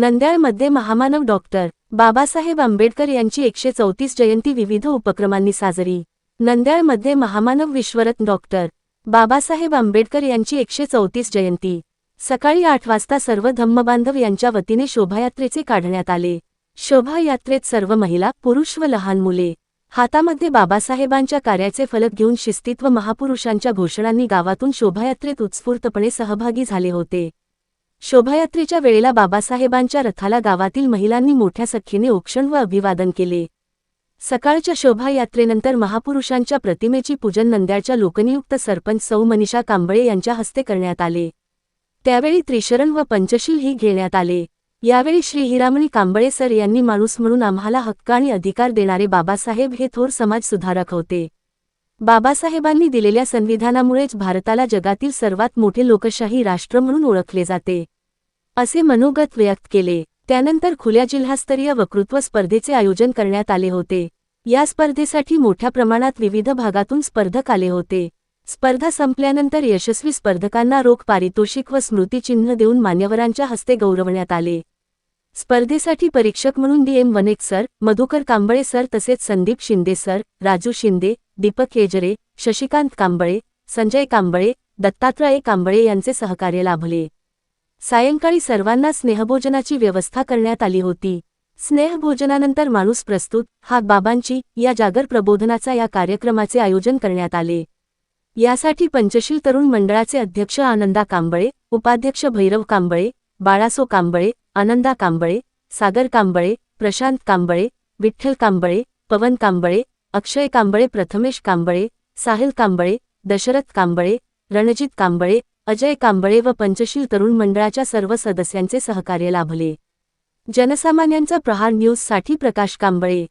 नंद्याळमध्ये महामानव डॉक्टर बाबासाहेब आंबेडकर यांची एकशे चौतीस जयंती विविध उपक्रमांनी साजरी. नंद्याळमध्ये महामानव विश्वरत्न डॉक्टर बाबासाहेब आंबेडकर यांची एकशे चौतीस जयंती. सकाळी आठ वाजता सर्व धम्मबांधव यांच्या वतीने शोभायात्रेचे काढण्यात आले. शोभायात्रेत सर्व महिला पुरुष व लहान मुले हातामध्ये बाबासाहेबांच्या कार्याचे फलक घेऊन शिस्तीत व महापुरुषांच्या घोषणांनी गावातून शोभायात्रेत उत्स्फूर्तपणे सहभागी झाले होते. शोभायात्रेच्या वेळेला बाबासाहेबांच्या रथाला गावातील महिलांनी मोठ्या सख्येने औक्षण व अभिवादन केले. सकाळच्या शोभायात्रेनंतर महापुरुषांच्या प्रतिमेची पूजन नंद्याच्या लोकनियुक्त सरपंच सौ मनीषा कांबळे यांच्या हस्ते करण्यात आले. त्यावेळी त्रिशरण व पंचशील ही घेण्यात आले. यावेळी श्री हिरामणी कांबळे सर यांनी माणूस म्हणून आम्हाला हक्क आणि अधिकार देणारे बाबासाहेब हे थोर समाज सुधारक होते. बाबासाहेबांनी दिलेल्या संविधानामुळेच भारताला जगातील सर्वात मोठे लोकशाही राष्ट्र म्हणून ओळखले जाते. असे मनोगत व्यक्त केले. त्यानंतर खुल्या जिल्हास्तरीय वक्तृत्व स्पर्धेचे आयोजन करण्यात आले होते. या स्पर्धेसाठी मोठ्या प्रमाणात विविध भागातून स्पर्धक आले होते. स्पर्धा संपल्यानंतर यशस्वी स्पर्धकांना रोख पारितोषिक व स्मृतिचिन्ह देऊन मान्यवरांच्या हस्ते गौरवण्यात आले. स्पर्धेसाठी परीक्षक म्हणून डी एम वनेक सर मधुकर कांबळे सर तसेच संदीप शिंदे सर राजू शिंदे दीपक केजरे शशिकांत कांबळे संजय कांबळे दत्तात्रय कांबळे यांचे सहकार्य लाभले. सायंकाळी सर्वांना स्नेहभोजनाची व्यवस्था करण्यात आली होती. स्नेहभोजनानंतर माणूस प्रस्तुत हा बाबांची या जागर प्रबोधनाचा या कार्यक्रमाचे आयोजन करण्यात आले. यासाठी पंचशील तरुण मंडळाचे अध्यक्ष आनंदा कांबळे उपाध्यक्ष भैरव कांबळे बाळासो कांबळे आनंदा कांबळे सागर कांबळे प्रशांत कांबळे विठ्ठल कांबळे पवन कांबळे अक्षय कांबळे प्रथमेश कांबळे साहिल कांबळे दशरथ कांबळे रणजित कांबळे अजय कांबळे व पंचशील तरुण मंडळाच्या सर्व सदस्यांचे सहकार्य लाभले. जनसामान्यांचा प्रहार न्यूजसाठी प्रकाश कांबळे.